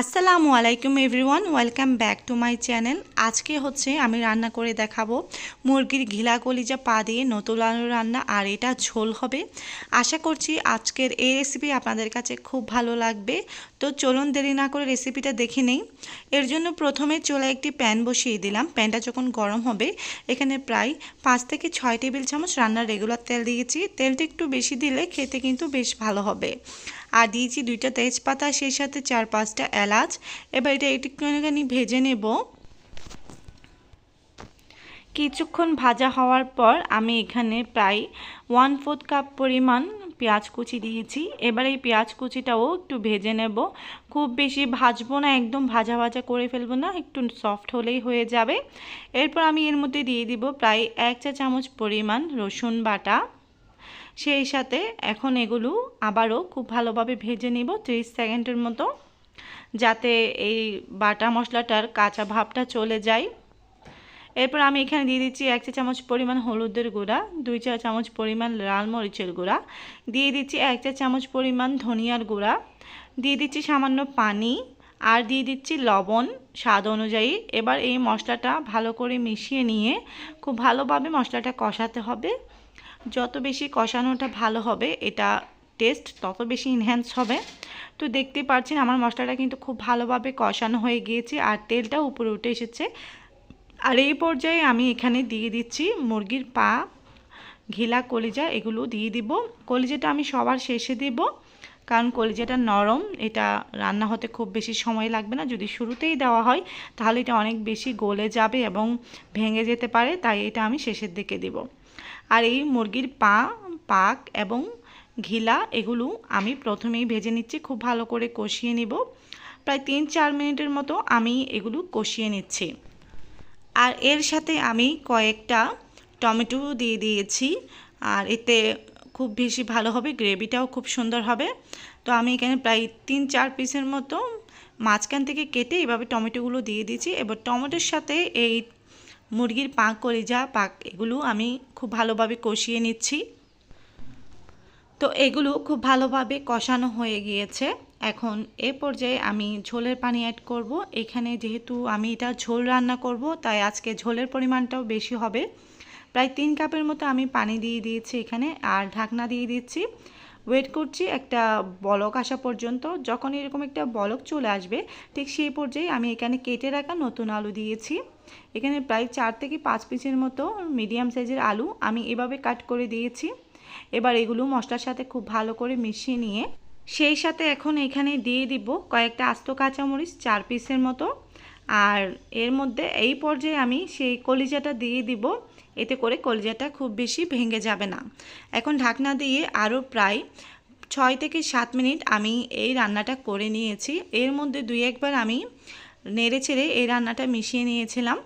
আসসালামু আলাইকুম everyone, welcome back to my channel. আজকে হচ্ছে আমি রান্না করে দেখাবো মুরগির ঘিলা কলিজা পা দিয়ে নতুন আলু রান্না, আর এটা ঝোল হবে। আশা করছি আজকের এই রেসিপি আপনাদের কাছে খুব ভালো লাগবে। তো চলুন দেরি না করে রেসিপিটা দেখে নেই। এর জন্য প্রথমে চলে একটি প্যান বসিয়ে দিলাম। প্যানটা যখন গরম হবে, এখানে প্রায় পাঁচ থেকে ছয় টেবিল চামচ রান্নার রেগুলার তেল দিয়েছি। তেলটা একটু বেশি দিলে খেতে কিন্তু বেশ ভালো হবে। আর দিয়েছি দুইটা তেজপাতা, সেই সাথে চার পাঁচটা এলাচ। এবার এটা একটুখানি ভেজে নেব। কিছুক্ষণ ভাজা হওয়ার পর আমি এখানে প্রায় ওয়ান ফোর্থ কাপ পরিমাণ পেঁয়াজ কুচি দিয়েছি। এবার এই পেঁয়াজ কুচিটাও একটু ভেজে নেব। খুব বেশি ভাজবো না, একদম ভাজা ভাজা করে ফেলব না, একটু সফট হলেই হয়ে যাবে। এরপর আমি এর মধ্যে দিয়ে দিব প্রায় এক চা চামচ পরিমাণ রসুন বাটা। সেই সাথে এখন এগুলো আবারও খুব ভালোভাবে ভেজে নিব ত্রিশ সেকেন্ডের মতো, যাতে এই বাটা মশলাটার কাঁচা ভাবটা চলে যায়। এরপর আমি এখানে দিয়ে দিচ্ছি এক চা চামচ পরিমাণ হলুদের গুঁড়া, দুই চা চামচ পরিমাণ লাল মরিচের গুঁড়া, দিয়ে দিচ্ছি এক চা চামচ পরিমাণ ধনিয়ার গুঁড়া, দিয়ে দিচ্ছি সামান্য পানি, আর দিয়ে দিচ্ছি লবণ স্বাদ অনুযায়ী। এবার এই মশলাটা ভালো করে মিশিয়ে নিয়ে খুব ভালোভাবে মশলাটা কষাতে হবে। যত বেশি কষানোটা ভালো হবে, এটা টেস্ট তত বেশি ইনহ্যান্স হবে। তো দেখতে পাচ্ছেন আমার মশলাটা কিন্তু খুব ভালোভাবে কষানো হয়ে গিয়েছে আর তেলটা উপরে উঠে এসেছে। আর এই পর্যায়ে আমি এখানে দিয়ে দিচ্ছি মুরগির পা, ঘিলা, কলিজা, এগুলো দিয়ে দিব। কলিজাটা আমি সবার শেষে দিব, কারণ কলিজাটা নরম, এটা রান্না হতে খুব বেশি সময় লাগবে না। যদি শুরুতেই দেওয়া হয়, তাহলে এটা অনেক বেশি গলে যাবে এবং ভেঙে যেতে পারে, তাই এটা আমি শেষের দিকে দিব। আর এই মুরগির পা, পাক এবং ঘিলা এগুলো আমি প্রথমেই ভেজে নিচ্ছি, খুব ভালো করে কষিয়ে নিব। প্রায় তিন চার মিনিটের মতো আমি এগুলো কষিয়ে নিচ্ছি। আর এর সাথে আমি কয়েকটা টমেটো দিয়ে দিয়েছি। আর এতে খুব বেশি ভালো হবে, গ্রেভিটাও খুব সুন্দর হবে। তো আমি এখানে প্রায় তিন চার পিসের মতো মাঝখান থেকে কেটে এভাবে টমেটোগুলো দিয়ে দিয়েছি। এবার টমেটোর সাথে এই মুরগির পাক যা পাক, এগুলো আমি খুব ভালোভাবে কষিয়ে নিচ্ছি। তো এগুলো খুব ভালোভাবে কষানো হয়ে গিয়েছে। এখন এ পর্যায়ে আমি ঝোলের পানি অ্যাড করব। এখানে যেহেতু আমি এটা ঝোল রান্না করব, তাই আজকে ঝোলের পরিমাণটাও বেশি হবে। প্রায় তিন কাপের মতো আমি পানি দিয়ে দিয়েছি এখানে, আর ঢাকনা দিয়ে দিচ্ছি। ওয়েট করছি একটা বলক আসা পর্যন্ত। যখন এরকম একটা বলক চলে আসবে, ঠিক সেই পর্যায়ে আমি এখানে কেটে রাখা নতুন আলু দিয়েছি। এখানে প্রায় চার থেকে পাঁচ পিসের মতো মিডিয়াম সাইজের আলু আমি এভাবে কাট করে দিয়েছি। এবার এগুলো মশলার সাথে খুব ভালো করে মিশিয়ে নিয়ে সেই সাথে এখন এখানে দিয়ে দিব কয়েকটা আস্ত কাঁচামরিচ চার পিসের মতো। আর এর মধ্যে এই পর্যায়ে আমি সেই কলিজাটা দিয়ে দিব, এতে করে কলিজাটা খুব বেশি ভেঙে যাবে না। এখন ঢাকনা দিয়ে আরও প্রায় ছয় থেকে সাত মিনিট আমি এই রান্নাটা করে নিয়েছি। এর মধ্যে দুই একবার আমি নেড়ে ছেড়ে এই রান্নাটা মিশিয়ে নিয়েছিলাম।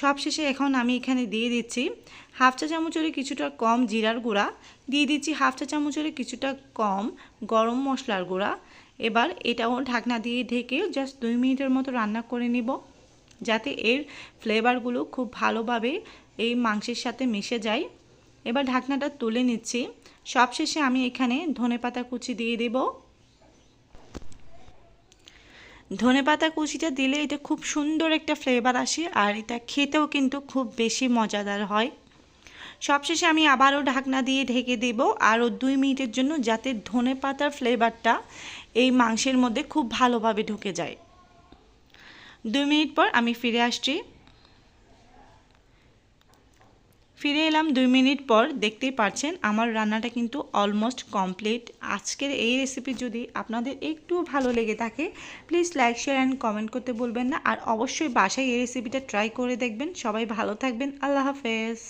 সবশেষে এখন আমি এখানে দিয়ে দিচ্ছি হাফ চা চামচের কিছুটা কম জিরার গুঁড়া, দিয়ে দিচ্ছি হাফ চা চামচের কিছুটা কম গরম মশলার গুঁড়া। এবার এটাও ঢাকনা দিয়ে ঢেকে জাস্ট দুই মিনিটের মতো রান্না করে নিব, যাতে এর ফ্লেভারগুলো খুব ভালোভাবে এই মাংসের সাথে মিশে যায়। এবার ঢাকনাটা তুলে নিচ্ছি। সবশেষে আমি এখানে ধনে পাতা কুচি দিয়ে দেবো। ধনে পাতা কুচিটা দিলে এটা খুব সুন্দর একটা ফ্লেভার আসে আর এটা খেতেও কিন্তু খুব বেশি মজাদার হয়। সবশেষে আমি আবারও ঢাকনা দিয়ে ঢেকে দেব আরও দুই মিনিটের জন্য যাতে ধনে পাতার ফ্লেভারটা এই মাংসের মধ্যে খুব ভালোভাবে ঢুকে যায়। দুই মিনিট পর আমি ফিরে আসছি। ফিরে এলাম দুই মিনিট পর, দেখতেই পারছেন আমার রান্নাটা কিন্তু অলমোস্ট কমপ্লিট আজকের এই রেসিপি যদি আপনাদের একটু ভালো লেগে থাকে please like share and comment করতে বলবেন না। আর অবশ্যই বাসায় এই রেসিপিটা ট্রাই করে দেখবেন। সবাই ভালো থাকবেন। আল্লাহ হাফেজ।